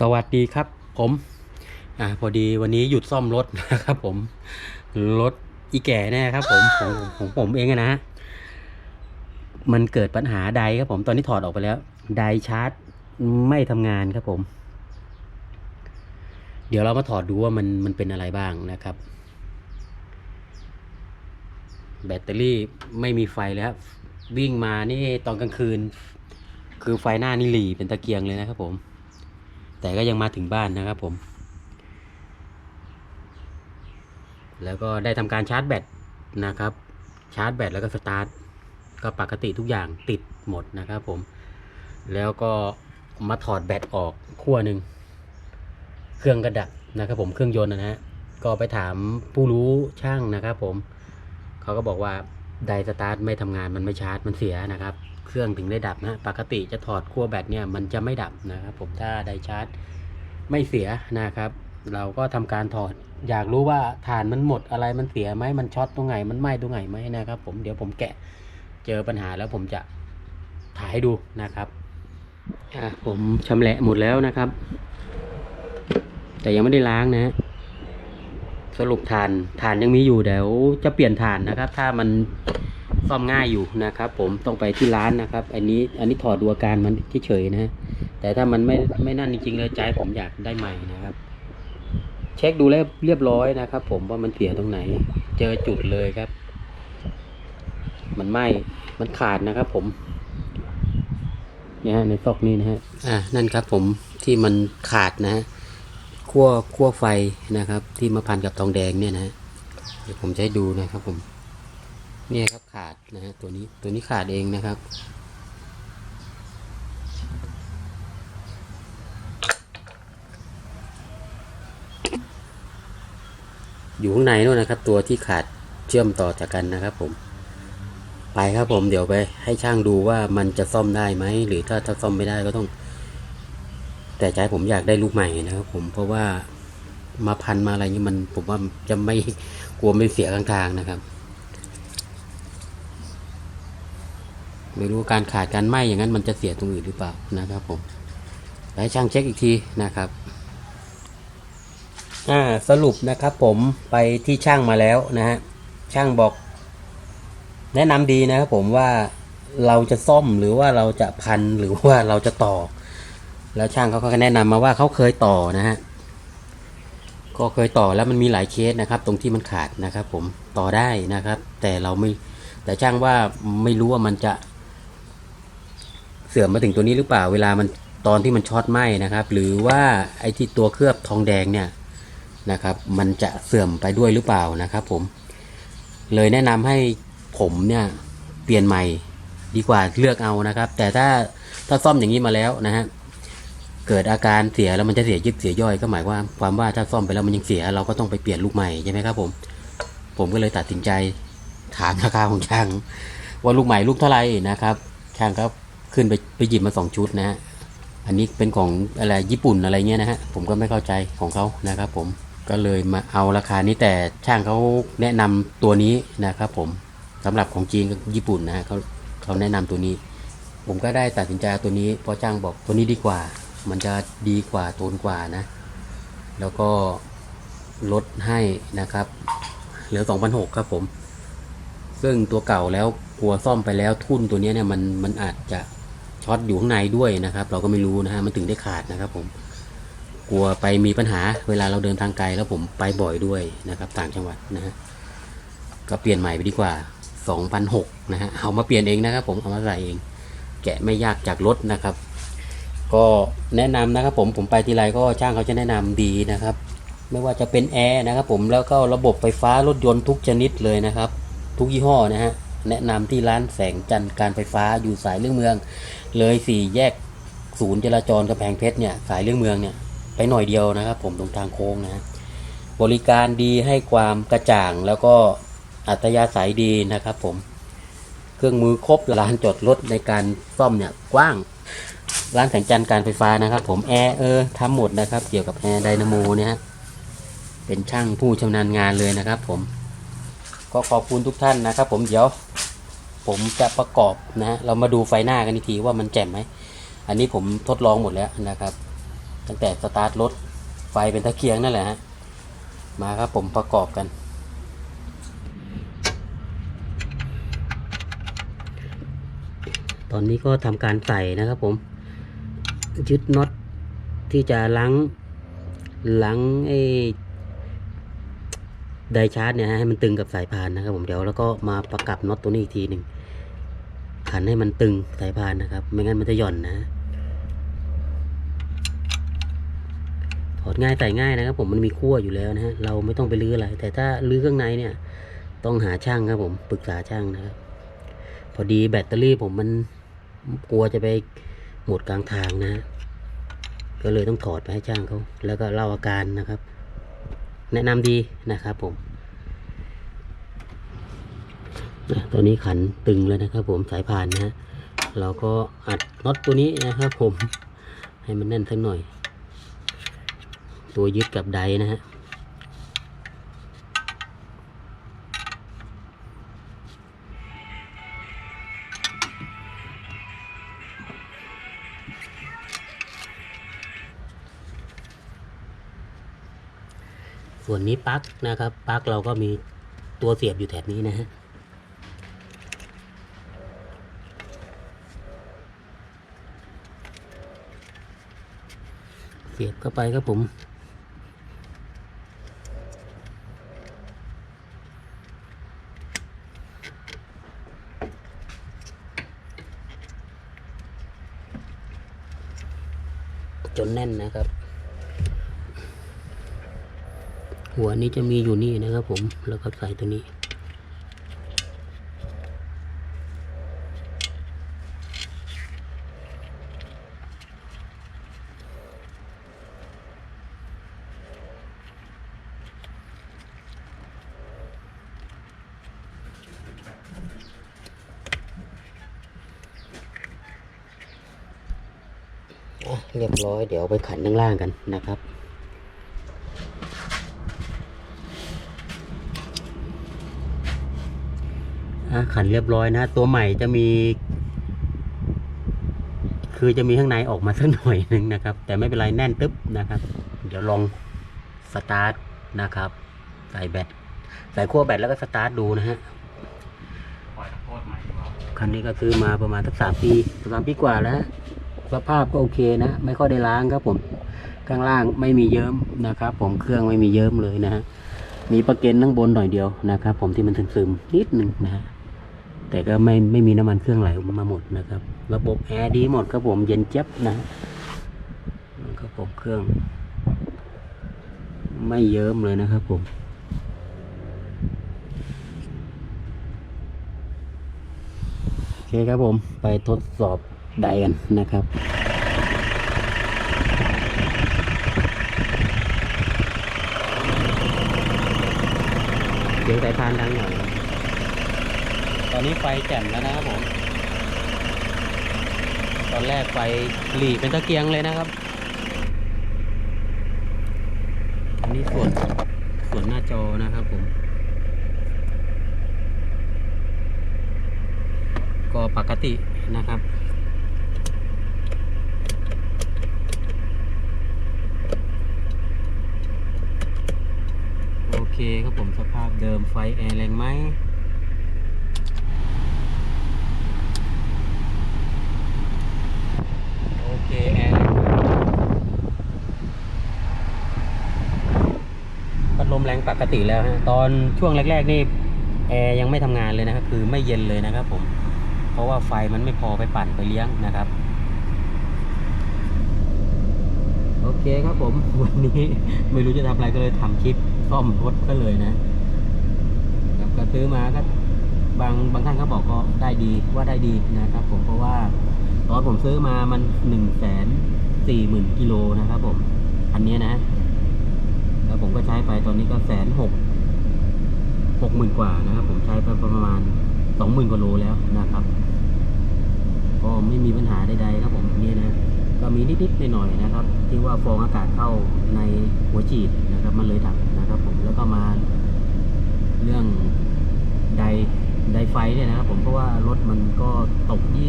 สวัสดีครับผมอ่าพอดีวันนี้หยุดซ่อมรถนะครับผม รถอีแก่แน่ครับผมของของผมเองอะนะ มันเกิดปัญหาไดครับผมตอนนี้ถอดออกไปแล้วไดชาร์จไม่ทำงานครับผม เดี๋ยวเรามาถอดดูว่ามันมันเป็นอะไรบ้างนะครับ แบตเตอรี่ไม่มีไฟแล้ว วิ่งมานี่ตอนกลางคืน คือไฟหน้านี่หลีเป็นตะเกียงเลยนะครับผม แต่ก็ยังมาถึงบ้านนะครับผม แล้วก็ได้ทำการชาร์จแบตนะครับ ชาร์จแบตแล้วก็สตาร์ทก็ปกติทุกอย่างติดหมดนะครับผม แล้วก็มาถอดแบตออกขั้วหนึ่ง เครื่องกระดับนะครับผมเครื่องยนต์นะฮะ ก็ไปถามผู้รู้ช่างนะครับผม เขาก็บอกว่าไดสตาร์ทไม่ทำงานมันไม่ชาร์จมันเสียนะครับ เครื่องถึงได้ดับนะปกติจะถอดขั้วแบตเนี่ยมันจะไม่ดับนะครับผมถ้าไดชาร์จไม่เสียนะครับ เราก็ทำการถอด อยากรู้ว่าฐานมันหมดอะไรมันเสียไหมมันช็อตตรงไหนมันไหม้ตรงไหนไหมนะครับ ผมเดี๋ยวผมแกะเจอปัญหาแล้วผมจะถ่ายให้ดูนะครับอะผมชำแหละหมดแล้วนะครับ แต่ยังไม่ได้ล้างนะ สรุปฐานฐานยังมีอยู่เดี๋ยวจะเปลี่ยนฐานนะครับ ถ้ามัน ซ่อมง่ายอยู่นะครับ ผมต้องไปที่ร้านนะครับ อันนี้อันนี้ถอดดูอาการมันเฉยๆนะแต่ถ้ามันไม่ไม่นั่นจริงๆเลยใจผมอยากได้ใหม่นะครับ เช็คดูแล้วเรียบร้อยนะครับ ผมว่ามันเสียตรงไหน เจอจุดเลยครับ มันไหม้มันขาดนะครับ ผมเนี่ยในซอกนี้นะฮะอ่านั่นครับผมที่มันขาดนะฮะขั้วขั้วไฟนะครับ ที่มาพันกับทองแดงเนี่ยนะฮะเดี๋ยวผมจะให้ดูนะครับผม เนี่ยครับขาดนะฮะตัวนี้ตัวนี้ขาดเองนะครับ อยู่ข้างในนู่นนะครับ ตัวที่ขาดเชื่อมต่อจากกันนะครับผมไปครับผมเดี๋ยวไปให้ช่างดูว่ามันจะซ่อมได้ไหมหรือถ้าถ้าซ่อมไม่ได้ก็ต้อง แต่ใจผมอยากได้ลูกใหม่นะครับผมเพราะว่ามาพันมาอะไรนี่มันผมว่าจะไม่กลัวไม่เสียกลางทางนะครับ ไม่รู้การขาดการไหมอย่างนั้นมันจะเสียตรงอื่นหรือเปล่านะครับผมไปให้ช่างเช็คอีกทีนะครับอ่าสรุปนะครับผมไปที่ช่างมาแล้วนะฮะช่างบอก แนะนำดีนะครับผมว่าเราจะซ่อมหรือว่าเราจะพันหรือว่าเราจะต่อ แล้วช่างเขาก็แนะนำมาว่าเขาเคยต่อนะฮะก็เคยต่อแล้วมันมีหลายเคสนะครับ ตรงที่มันขาดนะครับ ผมต่อได้นะครับ แต่เราไม่แต่ช่างว่าไม่รู้ว่ามันจะ สื่อมมาถึงตัวนี้หรือเปล่าเวลามันตอนที่มันช็อตไหม้นะครับ หรือว่าไอ้ที่ตัวเคลือบทองแดงเนี่ยนะครับ มันจะเสื่อมไปด้วยหรือเปล่านะครับ ผม เลยแนะนำให้ผมเนี่ยเปลี่ยนใหม่ดีกว่าเลือกเอานะครับ แต่ถ้าถ้าซ่อมอย่างนี้มาแล้วนะฮะเกิดอาการเสียแล้วมันจะเสียยึดเสียย่อยก็หมายว่าความว่าถ้าซ่อมไปแล้วมันยังเสียเราก็ต้องไปเปลี่ยนลูกใหม่ใช่ไหมครับ ผม ผมก็เลยตัดสินใจถามราคาของช่าง ว่าลูกใหม่ลูกเท่าไหร่นะครับ ช่างก็ ขึ้นไปไปหยิบมาสองชุดนะฮะอันนี้เป็นของอะไรญี่ปุ่นอะไรเงี้ยนะฮะผมก็ไม่เข้าใจของเขานะครับผมก็เลยมาเอาราคานี้แต่ช่างเขาแนะนำตัวนี้นะครับผมสำหรับของจีนกับญี่ปุ่นนะฮะเขาเขาแนะนำตัวนี้ ผมก็ได้ตัดสินใจตัวนี้เพราะช่างบอกตัวนี้ดีกว่า มันจะดีกว่าโทนกว่านะ แล้วก็ลดให้นะครับเหลือ 2,600ครับผม ซึ่งตัวเก่าแล้วกลัวซ่อมไปแล้วทุ่นตัวนี้เนี่ยมันมันอาจจะ ช็อตอยู่ข้างในด้วยนะครับ เราก็ไม่รู้นะฮะมันถึงได้ขาดนะครับ ผมกลัวไปมีปัญหาเวลาเราเดินทางไกลแล้วผมไปบ่อยด้วยนะครับ ต่างจังหวัดนะฮะก็เปลี่ยนใหม่ไปดีกว่า2,600นะฮะเอามาเปลี่ยนเองนะครับ ผมเอามาใส่เอง แกะไม่ยากจากรถนะครับ ก็แนะนำนะครับ ผมผมไปทีไรก็ช่างเขาจะแนะนำดีนะครับ ไม่ว่าจะเป็นแอร์นะครับ ผมแล้วก็ระบบไฟฟ้ารถยนต์ทุกชนิดเลยนะครับ ทุกยี่ห้อนะฮะ แนะนำที่ร้านแสงจันทร์การไฟฟ้าอยู่สายเรื่องเมือง เลยสี่แยกศูนย์จราจรกระแพงเพชรเนี่ยสายเรื่องเมืองเนี่ยไปหน่อยเดียวนะครับ ผมตรงทางโค้งนะบริการดีให้ความกระจ่างแล้วก็อัตยาศัยดีนะครับผมเครื่องมือครบลานจอดรถในการซ่อมเนี่ยกว้างร้านแสงจันทร์การไฟฟ้านะครับ ผมแอร์เออทำหมดนะครับ เกี่ยวกับแอร์ไดนาโมเนี่ยเป็นช่างผู้ชำนาญงานเลยนะครับผม ก็ขอบคุณทุกท่านนะครับ ผมเดี๋ยวผมจะประกอบนะฮะเรามาดูไฟหน้ากันอีกทีว่ามันแจ่มไหม อันนี้ผมทดลองหมดแล้วนะครับ ตั้งแต่สตาร์ทรถไฟเป็นตะเกียงนั่นแหละฮะมาครับผมประกอบกัน ตอนนี้ก็ทำการใส่นะครับผมยึดน็อตที่จะล้างล้างไอ้ ไดชาร์จเนี่ยให้มันตึงกับสายพานนะครับ ผมเดี๋ยวแล้วก็มาประกับน็อตตัวนี้อีกทีหนึ่งขันให้มันตึงสายพานนะครับ ไม่งั้นมันจะหย่อนนะถอดง่ายใส่ง่ายนะครับ ผมมันมีขั้วอยู่แล้วนะฮะเราไม่ต้องไปลื้ออะไร แต่ถ้าลื้อข้างในเนี่ย ต้องหาช่างครับผมปรึกษาช่างนะครับ พอดีแบตเตอรี่ผมมันกลัวจะไปหมดกลางทางนะ ก็เลยต้องถอดไปให้ช่างเขาแล้วก็เล่าอาการนะครับ แนะนำดีนะครับผมตัวนี้ขันตึงแล้วนะครับผมสายพานนะฮะเราก็อัดน็อตตัวนี้นะครับผมให้มันแน่นสักหน่อย ตัวยึดกับไดนะฮะ วนนี้ปลั๊กนะครับปลั๊กเราก็มีตัวเสียบอยู่แถบนี้นะฮะเสียบเข้าไปครับผมจนแน่นนะครับ หัวนี้จะมีอยู่นี่นะครับผมแล้วก็ใส่ตัวนี้เรียบร้อยเดี๋ยวไปขันข้างล่างกันนะครับะขันเรียบร้อยนะ ตัวใหม่จะมี คือจะมีข้างในออกมาสักหน่อยหนึ่งนะครับ แต่ไม่เป็นไรแน่นตึ๊บนะครับ เดี๋ยวลองสตาร์ทนะครับ ใส่แบตใส่ขั้วแบตแล้วก็สตาร์ทดูนะฮะคันนี้ก็ซื้อมาประมาณสักสามปีสามปีกว่าแล้วสภาพก็โอเคนะ ไม่ค่อยได้ล้างครับผมข้างล่างไม่มีเยิ้มนะครับ ผมเครื่องไม่มีเยิ้มเลยนะฮะมีประเก็นข้างบนหน่อยเดียวนะครับ ผมที่มันซึมๆนิดหนึ่งนะฮะ แต่ก็ไม่ไม่มีน้ำมันเครื่องไหลออกมาหมดนะครับ ระบบแอร์ดีหมดครับผมเย็นเจี๊ยบนะนะครับผมเครื่อง ไม่เยิ้มเลยนะครับผมโอเคครับผมไปทดสอบไดกันนะครับเดี๋ยวสายพานดังหน่อย ตอนนี้ไฟแจ่มแล้วนะครับผม ตอนแรกไฟหลีเป็นตะเกียงเลยนะครับ อันนี้ส่วนส่วนหน้าจอนะครับผม ก็ปกตินะครับโอเคครับผมสภาพเดิมไฟแอร์แรงไหม โอเคแอร์พัดลมแรงปกติแล้วฮะตอนช่วงแรก ๆ นี่แอร์ยังไม่ทำงานเลยนะครับคือไม่เย็นเลยนะครับผม เพราะว่าไฟมันไม่พอไปปั่นไปเลี้ยงนะครับ โอเคครับผม วันนี้ไม่รู้จะทำอะไรก็เลยทำคลิปซ่อมรถก็เลยนะครับก็ซื้อมาก็บางบางท่านก็บอกก็ได้ดีว่าได้ดีนะครับผมเพราะว่า อนผมซื้อมามันหนึ่งแสนสี่หมื่นกิโลนะครับผม อันนี้นะ แล้วผมก็ใช้ไปตอนนี้ก็แสนหกหกหมื่นกว่านะครับ ผมใช้ไปประมาณสองหมื่นกว่าโลแล้วนะครับ ก็ไม่มีปัญหาใดๆครับผมอันนี้นะก็มีนิดๆหน่อยๆนะครับ ที่ว่าฟองอากาศเข้าในหัวฉีดนะครับ มันเลยดับนะครับ ผมแล้วก็มาเรื่องไดไดไฟเนี่ยนะครับ ผมเพราะว่ารถมันก็ตกยี่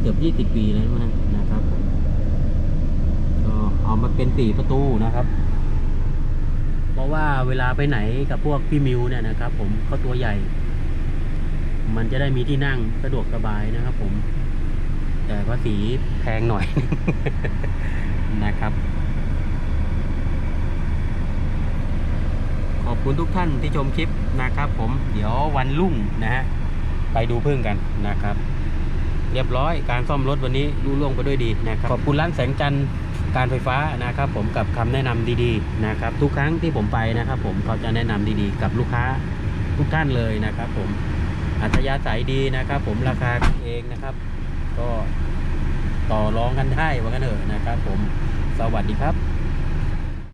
เกือบยี่สิบปีแล้วนะครับก็เอามาเป็นสี่ประตูนะครับ เพราะว่าเวลาไปไหนกับพวกพี่มิวเนี่ยนะครับ ผมเขาตัวใหญ่ มันจะได้มีที่นั่งสะดวกสบายนะครับ ผม แต่ก็สีแพงหน่อย นะครับขอบคุณทุกท่านที่ชมคลิปนะครับผมเดี๋ยววันรุ่งนะฮะไปดูพึ่งกันนะครับ เรียบร้อยการซ่อมรถวันนี้รุ่ล่วงไปด้วยดีนะครับขอบคุณร้านแสงจันทร์การไฟฟ้านะครับ ผมกับคำแนะนำดีๆนะครับทุกครั้งที่ผมไปนะครับ ผมเขาจะแนะนำดีๆ กับลูกค้าทุกท่านเลยนะครับ ผมอัธยาศัยดีนะครับ ผมราคาเองนะครับ ก็ต่อรองกันได้ว่ากันเถอะนะครับ ผมสวัสดีครับ